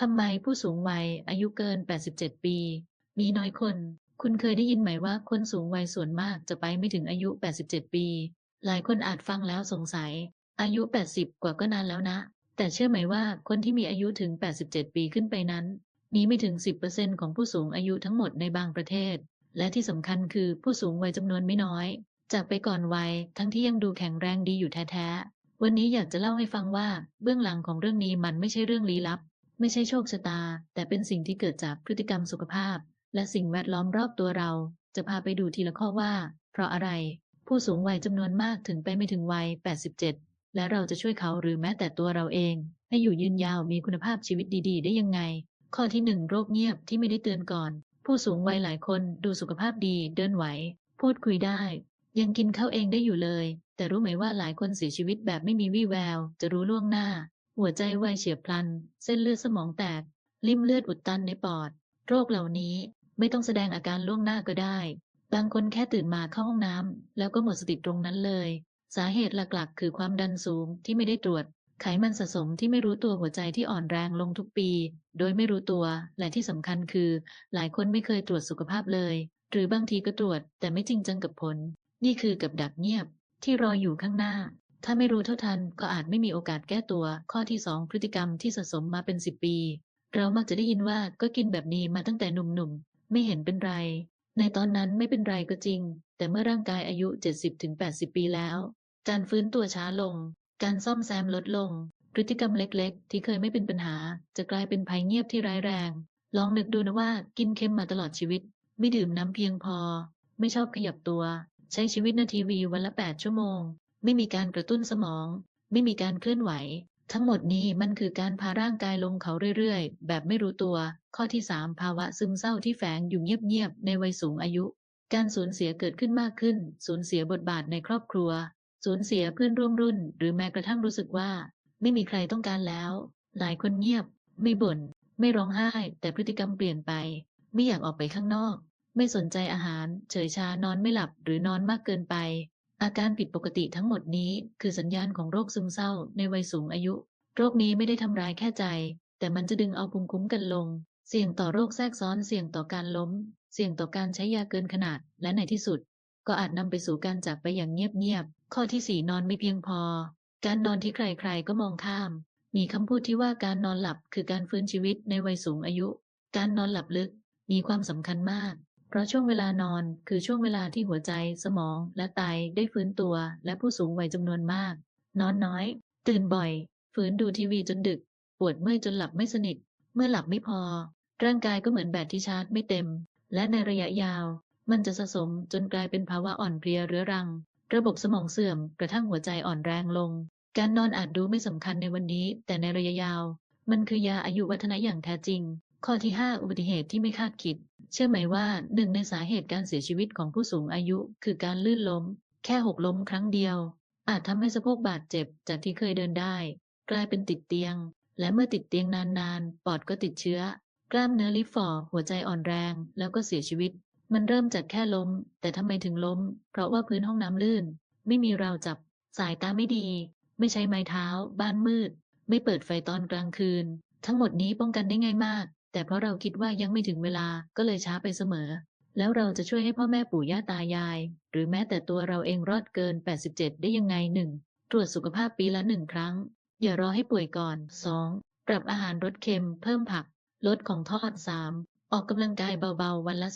ทำไมผู้สูงวัยอายุเกิน 87 ปี มีน้อยคน คุณเคยได้ยินไหมว่าคนสูงวัยส่วนมากจะไปไม่ถึงอายุ 87 ปี หลายคนอาจฟังแล้วสงสัย อายุ 80 กว่าก็นานแล้วนะ แต่เชื่อไหมว่าคนที่มีอายุถึง 87 ปีขึ้นไปนั้น มีไม่ถึง 10%ของผู้สูงอายุทั้งหมดในบางประเทศ และที่สำคัญคือผู้สูงวัยจำนวนไม่น้อยจากไปก่อนวัยทั้งที่ยังดูแข็งแรงดีอยู่แท้ๆ วันนี้อยากจะเล่าให้ฟังว่า เบื้องหลังของเรื่องนี้มันไม่ใช่เรื่องลี้ลับ ไม่ใช่โชคชะตา แต่เป็นสิ่งที่เกิดจากพฤติกรรมสุขภาพ และสิ่งแวดล้อมรอบตัวเรา จะพาไปดูทีละข้อว่า เพราะอะไร ผู้สูงวัยจำนวนมากถึงไปไม่ถึงวัย 87 และเราจะช่วยเขาหรือแม้แต่ตัวเราเอง ให้อยู่ยืนยาวมีคุณภาพชีวิตดี ๆ ได้ยังไง ข้อที่หนึ่งโรคเงียบที่ไม่ได้เตือนก่อน ผู้สูงวัยหลายคนดูสุขภาพดี เดินไหว พูดคุยได้ ยังกินข้าวเองได้อยู่เลย แต่รู้ไหมว่าหลายคนเสียชีวิตแบบไม่มีวี่แวว จะรู้ล่วงหน้า หัวใจวายเฉียบพลัน เส้นเลือดสมองแตก ลิ่มเลือดอุดตันในปอด โรคเหล่านี้ไม่ต้องแสดงอาการล่วงหน้าก็ได้ บางคนแค่ตื่นมาเข้าห้องน้ำแล้วก็หมดสติตรงนั้นเลย สาเหตุหลักๆ คือความดันสูงที่ไม่ได้ตรวจ ไขมันสะสมที่ไม่รู้ตัวหัวใจที่อ่อนแรงลงทุกปี โดยไม่รู้ตัว และที่สำคัญคือ หลายคนไม่เคยตรวจสุขภาพเลย หรือบางทีก็ตรวจแต่ไม่จริงจังกับผล นี่คือกับดักเงียบที่รออยู่ข้างหน้า ถ้าไม่รู้เท่าทันก็อาจไม่มีโอกาสแก้ตัว ข้อที่สองพฤติกรรมที่สะสมมาเป็นสิบปี เรามักจะได้ยินว่าก็กินแบบนี้มาตั้งแต่หนุ่มๆ ไม่เห็นเป็นไร ในตอนนั้นไม่เป็นไรก็จริง แต่เมื่อร่างกายอายุ 70-80 ปีแล้ว การฟื้นตัวช้าลง การซ่อมแซมลดลง พฤติกรรมเล็กๆ ที่เคยไม่เป็นปัญหา จะกลายเป็นภัยเงียบที่ร้ายแรง ลองนึกดูนะว่ากินเค็มมาตลอดชีวิต ไม่ดื่มน้ำเพียงพอ ไม่ชอบขยับตัว ใช้ชีวิตหน้าทีวีวันละ 8 ชั่วโมง ไม่มีการกระตุ้นสมอง ไม่มีการเคลื่อนไหว ทั้งหมดนี้มันคือการพาร่างกายลงเขาเรื่อยๆ แบบไม่รู้ตัว ข้อที่ 3 ภาวะซึมเศร้าที่แฝงอยู่เงียบๆ ในวัยสูงอายุ การสูญเสียเกิดขึ้นมากขึ้น สูญเสียบทบาทในครอบครัว สูญเสียเพื่อนร่วมรุ่น หรือแม้กระทั่งรู้สึกว่า ไม่มีใครต้องการแล้ว หลายคนเงียบ ไม่บ่น ไม่ร้องไห้ แต่พฤติกรรมเปลี่ยนไป ไม่อยากออกไปข้างนอก ไม่สนใจอาหาร เฉยชานอนไม่หลับหรือนอนมากเกินไป อาการผิดปกติทั้งหมดนี้คือสัญญาณของโรคซึมเศร้าในวัยสูงอายุ โรคนี้ไม่ได้ทำร้ายแค่ใจ แต่มันจะดึงเอาภูมิคุ้มกันลง เสี่ยงต่อโรคแทรกซ้อนเสี่ยงต่อการล้ม เสี่ยงต่อการใช้ยาเกินขนาดและในที่สุด ก็อาจนำไปสู่การจากไปอย่างเงียบๆข้อที่สี่นอนไม่เพียงพอ การนอนที่ใครๆก็มองข้าม มีคำพูดที่ว่าการนอนหลับคือการฟื้นชีวิตในวัยสูงอายุ การนอนหลับลึกมีความสำคัญมาก เพราะช่วงเวลานอนคือช่วงเวลาที่หัวใจสมองและไตได้ฟื้นตัว และผู้สูงวัยจำนวนมาก นอนน้อย ตื่นบ่อย ฝืนดูทีวีจนดึก ปวดเมื่อยจนหลับไม่สนิท เมื่อหลับไม่พอ ร่างกายก็เหมือนแบตที่ชาร์จไม่เต็ม และในระยะยาว มันจะสะสมจนกลายเป็นภาวะอ่อนเพลียเรื้อรัง ระบบสมองเสื่อมกระทั่งหัวใจอ่อนแรงลง การนอนอาจดูไม่สำคัญในวันนี้ แต่ในระยะยาว มันคือยาอายุวัฒนะอย่างแท้จริง ข้อที่ 5 อุบัติเหตุที่ไม่คาดคิด เชื่อไหมว่าหนึ่งในสาเหตุการเสียชีวิตของผู้สูงอายุ คือการลื่นล้ม แค่หกล้มครั้งเดียว อาจทำให้สะโพกบาดเจ็บจากที่เคยเดินได้ กลายเป็นติดเตียง และเมื่อติดเตียงนานๆ ปอดก็ติดเชื้อ กล้ามเนื้อลิฟฝ่อหัวใจอ่อนแรง แล้วก็เสียชีวิต มันเริ่มจากแค่ล้ม แต่ทำไมถึงล้ม เพราะว่าพื้นห้องน้ำลื่น ไม่มีราวจับ สายตาไม่ดี ไม่ใช้ไม้เท้า บ้านมืด ไม่เปิดไฟตอนกลางคืน ทั้งหมดนี้ป้องกันได้ง่ายมาก แต่เพราะเราคิดว่ายังไม่ถึงเวลาก็เลยช้าไปเสมอ แล้วเราจะช่วยให้พ่อแม่ปู่ย่าตายาย หรือแม้แต่ตัวเราเองรอดเกิน 87 ได้ยังไงหนึ่งตรวจสุขภาพปีละหนึ่งครั้ง อย่ารอให้ป่วยก่อน 2. ปรับอาหารลดเค็ม เพิ่มผัก ลดของทอด 3. ออกกำลังกายเบาๆ วันละ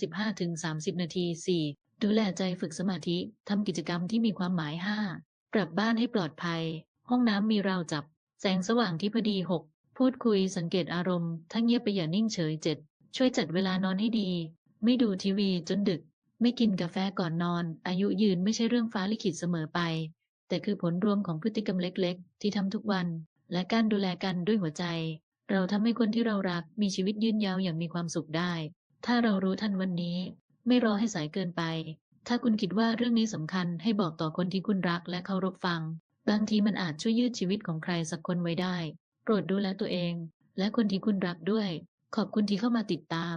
15-30 นาที 4. ดูแลใจฝึกสมาธิทำกิจกรรมที่มีความหมาย 5. ปรับบ้านให้ปลอดภัย ห้องน้ำมีราวจับ แสงสว่างที่พอดี 6. พูดคุยสังเกตอารมณ์ถ้าเงียบไปอย่านิ่งเฉย 7. ช่วยจัดเวลานอนให้ดี ไม่ดูทีวีจนดึก ไม่กินกาแฟก่อนนอน อายุยืนไม่ใช่เรื่องฟ้าลิขิตเสมอไป แต่คือผลรวมของพฤติกรรมเล็กๆ ที่ทำทุกวัน และการดูแลกันด้วยหัวใจ เราทำให้คนที่เรารักมีชีวิตยืนยาวอย่างมีความสุขได้ ถ้าเรารู้ทันวันนี้ ไม่รอให้สายเกินไป ถ้าคุณคิดว่าเรื่องนี้สำคัญให้บอกต่อคนที่คุณรักและเคารพฟัง บางทีมันอาจช่วยยืดชีวิตของใครสักคนไว้ได้ โปรดดูแลตัวเอง และคนที่คุณรักด้วย ขอบคุณที่เข้ามาติดตาม